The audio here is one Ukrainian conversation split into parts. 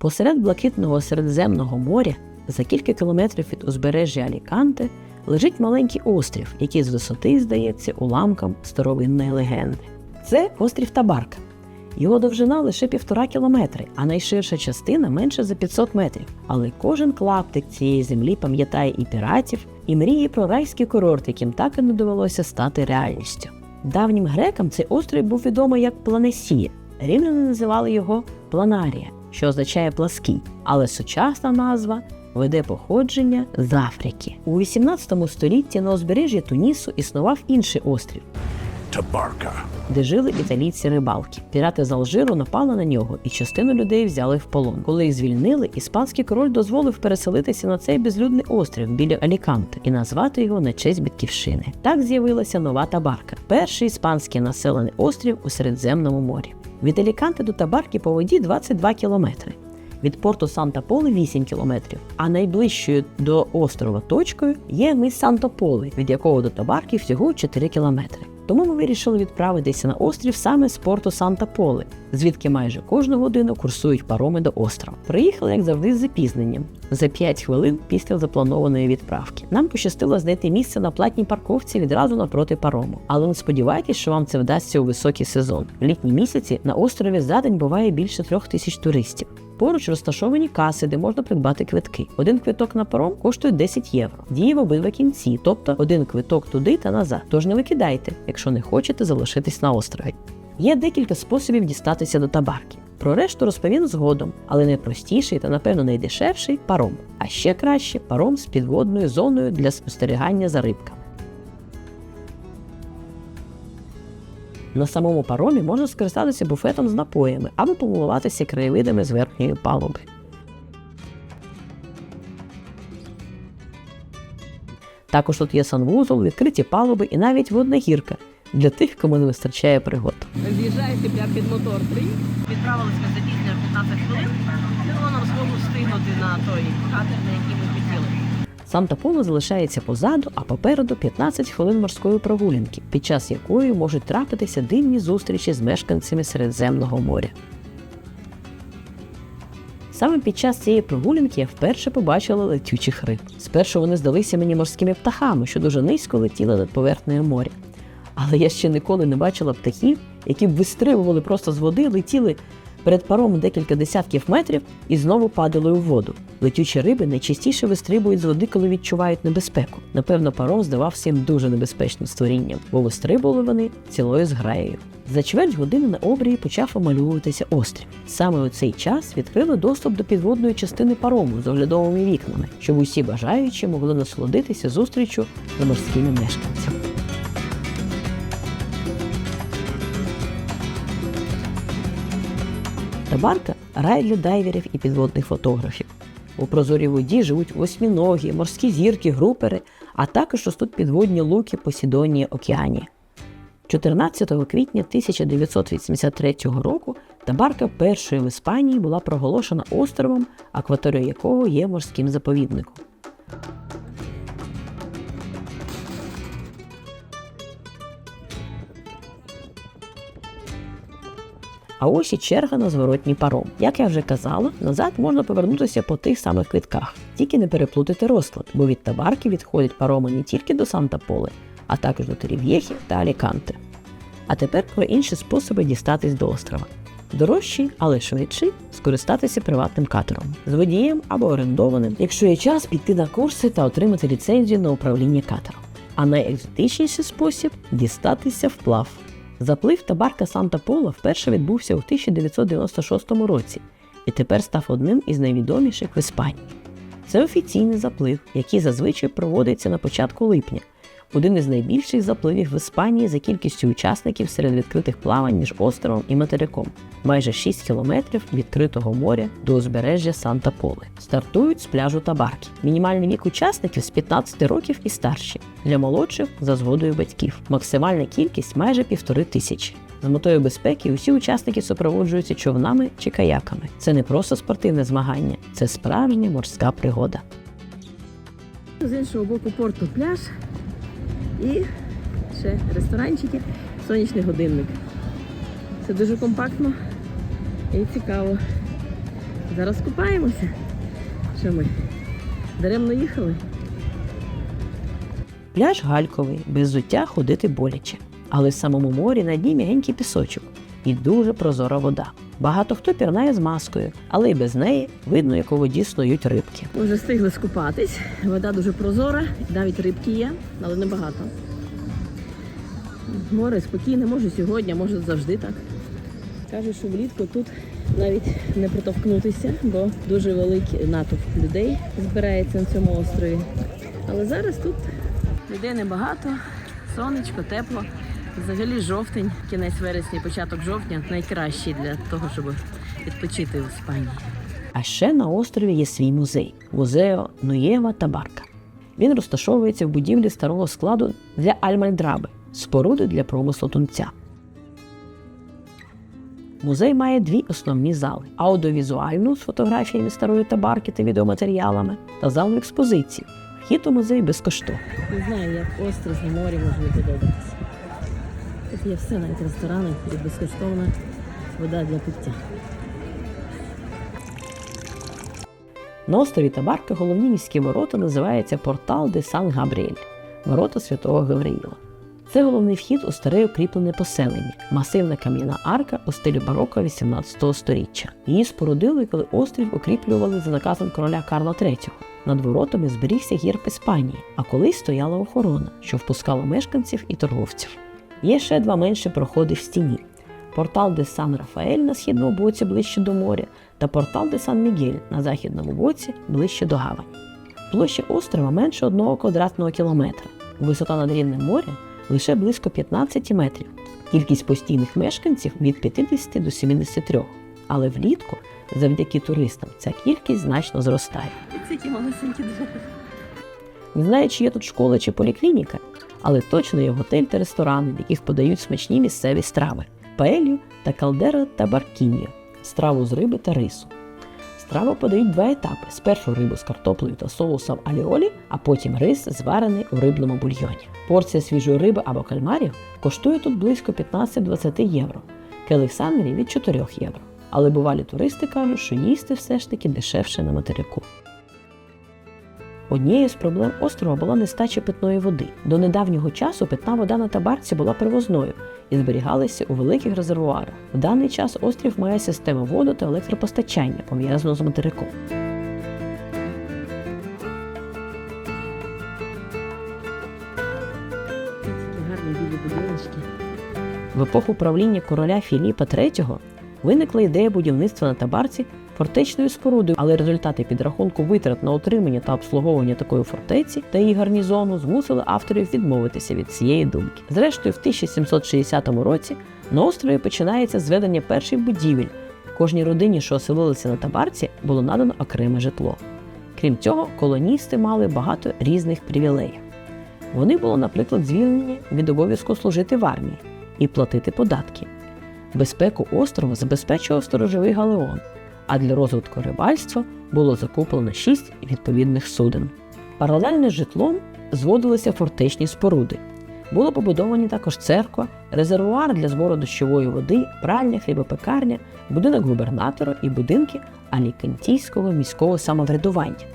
Посеред блакитного Середземного моря, за кілька кілометрів від узбережжя Аліканте, лежить маленький острів, який з висоти здається уламком старовинної легенди. Це острів Табарка. Його довжина лише півтора кілометри, а найширша частина менше за 500 метрів. Але кожен клаптик цієї землі пам'ятає і піратів, і мріє про райський курорт, яким так і не довелося стати реальністю. Давнім грекам цей острів був відомий як Планесія. Рівняни називали його Планарія, що означає плаский, але сучасна назва веде походження з Африки. У 18 столітті на узбережжі Тунісу існував інший острів, Tabarka. де жили італійці рибалки. Пірати з Алжиру напали на нього, і частину людей взяли в полон. Коли їх звільнили, іспанський король дозволив переселитися на цей безлюдний острів біля Аліканте і назвати його на честь батьківщини. Так з'явилася нова Табарка, перший іспанський населений острів у Середземному морі. Від Еліканти до Табарки по воді 22 кілометри. Від порту Санта-Поле 8 кілометрів, а найближчою до острова точкою є мис Санта-Поле, від якого до Табарки всього 4 кілометри. Тому ми вирішили відправитися на острів саме з порту Санта-Поле, звідки майже кожну годину курсують пароми до острова. Приїхали, як завжди, з запізненням за 5 хвилин після запланованої відправки. Нам пощастило знайти місце на платній парковці відразу навпроти парому. Але не сподівайтесь, що вам це вдасться у високий сезон. В літні місяці на острові за день буває більше трьох тисяч туристів. Поруч розташовані каси, де можна придбати квитки. Один квиток на паром коштує 10 євро. Діє в обидва кінці, тобто один квиток туди та назад. Тож не викидайте, якщо не хочете залишитись на острові. Є декілька способів дістатися до табарки. Про решту розповім згодом, але найпростіший та, напевно, найдешевший паром. А ще краще паром з підводною зоною для спостерігання за рибками. На самому паромі можна скористатися буфетом з напоями або помилуватися краєвидами з верхньої палуби. Також тут є санвузол, відкриті палуби і навіть водна гірка для тих, кому не вистачає пригод. З'їжджаєте прямо під мотор 3. Відправилися за пізня 15 хвилин. Нам змогу встигнути на той катер, на який ми хотіли. Санта-Поле залишається позаду, а попереду 15 хвилин морської прогулянки, під час якої можуть трапитися дивні зустрічі з мешканцями Середземного моря. Саме під час цієї прогулянки я вперше побачила летючих риб. Спершу вони здалися мені морськими птахами, що дуже низько летіли над поверхнею моря. Але я ще ніколи не бачила птахів, які б вистрибували просто з води, летіли перед паром декілька десятків метрів і знову падали у воду. Летючі риби найчастіше вистрибують з води, коли відчувають небезпеку. Напевно, паром здавався їм дуже небезпечним створінням, бо вистрибували вони цілою зграєю. За чверть години на обрії почав омальовуватися острів. Саме у цей час відкрили доступ до підводної частини парому з оглядовими вікнами, щоб усі бажаючі могли насолодитися зустрічю з морськими мешканцями. Табарка рай для дайверів і підводних фотографів. У прозорій воді живуть восьміногі, морські зірки, групери, а також ростуть підводні луки Посідонії Океанії. 14 квітня 1983 року Табарка першою в Іспанії була проголошена островом, акваторія якого є морським заповідником. А ось і черга на зворотній паром. Як я вже казала, назад можна повернутися по тих самих квитках. Тільки не переплутайте розклад, бо від табарки відходять пароми не тільки до Санта-Поле, а також до Терів'єхі та Аліканте. А тепер про інші способи дістатись до острова. Дорожчий, але швидший скористатися приватним катером з водієм або орендованим, якщо є час піти на курси та отримати ліцензію на управління катером. А найекзотичніший спосіб дістатися вплав. Заплив та барка Санта-Пола вперше відбувся у 1996 році і тепер став одним із найвідоміших в Іспанії. Це офіційний заплив, який зазвичай проводиться на початку липня, один із найбільших запливів в Іспанії за кількістю учасників серед відкритих плавань між островом і материком. Майже 6 кілометрів відкритого моря до узбережжя Санта-Поле. Стартують з пляжу Табарки. Мінімальний вік учасників з 15 років і старші. Для молодших за згодою батьків. Максимальна кількість майже півтори тисячі. З метою безпеки усі учасники супроводжуються човнами чи каяками. Це не просто спортивне змагання, це справжня морська пригода. З іншого боку порту пляж і ще ресторанчики, сонячний годинник. Це дуже компактно і цікаво. Зараз купаємося. Що ми? Даремно їхали? Пляж гальковий, без зуття ходити боляче. Але в самому морі на дні м'ягенький пісочок і дуже прозора вода. Багато хто пірнає з маскою, але й без неї видно, як у воді снують рибки. Ми вже встигли скупатись. Вода дуже прозора, навіть рибки є, але небагато. Море спокійне, може сьогодні, може завжди так. Кажуть, що влітку тут навіть не протовкнутися, бо дуже великий натовп людей збирається на цьому острові. Але зараз тут людей небагато, сонечко, тепло. Взагалі жовтень, кінець вересня, початок жовтня найкращий для того, щоб відпочити в Іспанії. А ще на острові є свій музей музео Нуєва та Барка. Він розташовується в будівлі старого складу для Альмальдраби, споруди для промислу тунця. Музей має дві основні зали: аудіовізуальну з фотографіями старої табарки та відеоматеріалами та залу експозицій. Вхід у музей безкоштовний. Не знаю, як острів на морі може подобатися. Тут є все, навіть ресторани, і безкоштовна вода для пиття. На острові Табарка головні міські ворота називаються Портал де Сан Габріель ворота Святого Гавриїла. Це головний вхід у старе укріплене поселення, масивна кам'яна арка у стилі бароко 18 століття. Її спорудили, коли острів укріплювали за наказом короля Карла III. Над воротами зберігся герб Іспанії, а колись стояла охорона, що впускала мешканців і торговців. Є ще два менші проходи в стіні: портал де Сан Рафаель на східному боці ближче до моря та портал де Сан Мігель на західному боці ближче до гавані. Площа острова менше 1 квадратного кілометра. Висота над рівнем моря лише близько 15 метрів. Кількість постійних мешканців від 50 до 73. Але влітку, завдяки туристам, ця кількість значно зростає. Не знаю, чи є тут школа чи поліклініка, але точно є готель та ресторани, в яких подають смачні місцеві страви: паелью та калдера та баркіньо, страву з риби та рису. Страву подають два етапи: спершу рибу з картоплею та соусом аліолі, а потім рис, зварений у рибному бульйоні. Порція свіжої риби або кальмарів коштує тут близько 15-20 євро, келих від 4 євро. Але бувалі туристи кажуть, що їсти все ж таки дешевше на материку. Однією з проблем острова була нестача питної води. До недавнього часу питна вода на табарці була привозною і зберігалася у великих резервуарах. В даний час острів має систему воду та електропостачання, пов'язану з материком. В епоху правління короля Філіпа III виникла ідея будівництва на табарці фортечною спорудою, але результати підрахунку витрат на утримання та обслуговування такої фортеці та її гарнізону змусили авторів відмовитися від цієї думки. Зрештою, в 1760 році на острові починається зведення перших будівель. Кожній родині, що оселилися на табарці, було надано окреме житло. Крім цього, колоністи мали багато різних привілеїв. Вони були, наприклад, звільнені від обов'язку служити в армії і платити податки. Безпеку острова забезпечував сторожовий галеон, а для розвитку рибальства було закуплено шість відповідних суден. Паралельно з житлом зводилися фортечні споруди. Було побудовані також церква, резервуар для збору дощової води, пральня, хлібопекарня, будинок губернатора і будинки алікантійського міського самоврядування.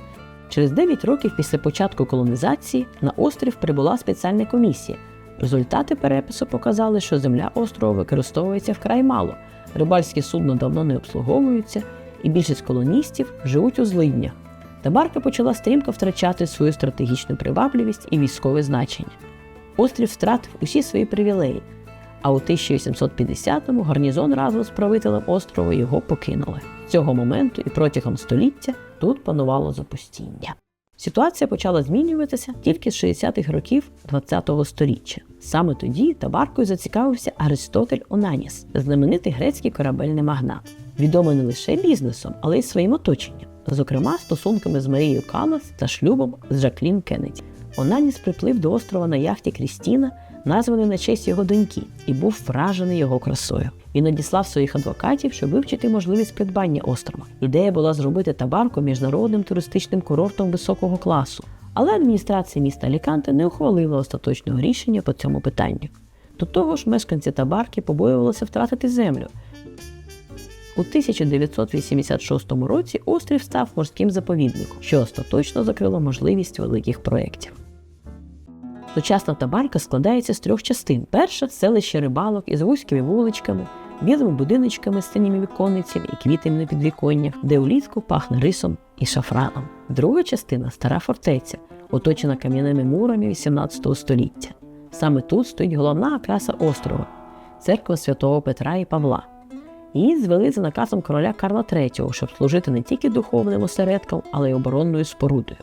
Через 9 років після початку колонізації на острів прибула спеціальна комісія. Результати перепису показали, що земля острова використовується вкрай мало, рибальські судна давно не обслуговуються, і більшість колоністів живуть у злиднях. Табарка почала стрімко втрачати свою стратегічну привабливість і військове значення. Острів втратив усі свої привілеї, а у 1850-му гарнізон разом з правителем острова його покинули. З цього моменту і протягом століття тут панувало запустіння. Ситуація почала змінюватися тільки з 60-х років ХХ століття. Саме тоді табаркою зацікавився Аристотель Онаніс, знаменитий грецький корабельний магнат, відомий не лише бізнесом, але й своїм оточенням, зокрема стосунками з Марією Калас та шлюбом з Жаклін Кеннеді. Онаніс приплив до острова на яхті Крістіна, названий на честь його доньки, і був вражений його красою. Він надіслав своїх адвокатів, щоб вивчити можливість придбання острова. Ідея була зробити табарку міжнародним туристичним курортом високого класу. Але адміністрація міста Аліканте не ухвалила остаточного рішення по цьому питанню. До того ж, мешканці табарки побоювалися втратити землю. У 1986 році острів став морським заповідником, що остаточно закрило можливість великих проєктів. Сучасна табарка складається з трьох частин: перша селище рибалок із вузькими вуличками, білими будиночками з синіми віконницями і квітами на підвіконнях, де улітку пахне рисом і шафраном. Друга частина стара фортеця, оточена кам'яними мурами XVIII століття. Саме тут стоїть головна окраса острова церква святого Петра і Павла. Її звели за наказом короля Карла III, щоб служити не тільки духовним осередком, але й оборонною спорудою.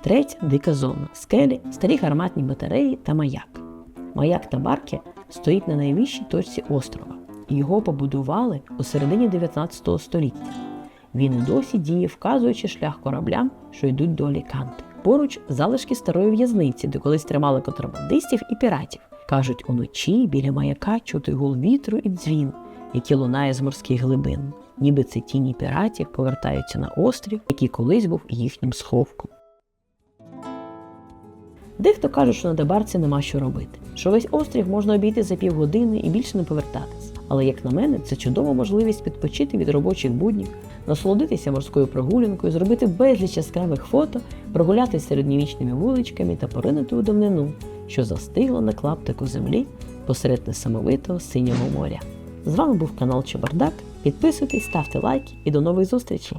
Третя дика зона скелі, старі гарматні батареї та маяк. Маяк Табарки стоїть на найвищій точці острова. Його побудували у середині 19 століття. Він досі діє, вказуючи шлях кораблям, що йдуть до Аліканти. Поруч залишки старої в'язниці, де колись тримали контрабандистів і піратів. Кажуть, уночі біля маяка чути гул вітру і дзвін, який лунає з морських глибин. Ніби це тіні піратів повертаються на острів, який колись був їхнім сховком. Дехто каже, що на Дебарці нема що робити, що весь острів можна обійти за півгодини і більше не повертатись. Але, як на мене, це чудова можливість відпочити від робочих буднів, насолодитися морською прогулянкою, зробити безліч яскравих фото, прогулятися середньовічними вуличками та поринути у давнину, що застигла на клаптику землі посеред несамовитого синього моря. З вами був канал Чебардак. Підписуйтесь, ставте лайки і до нових зустрічей!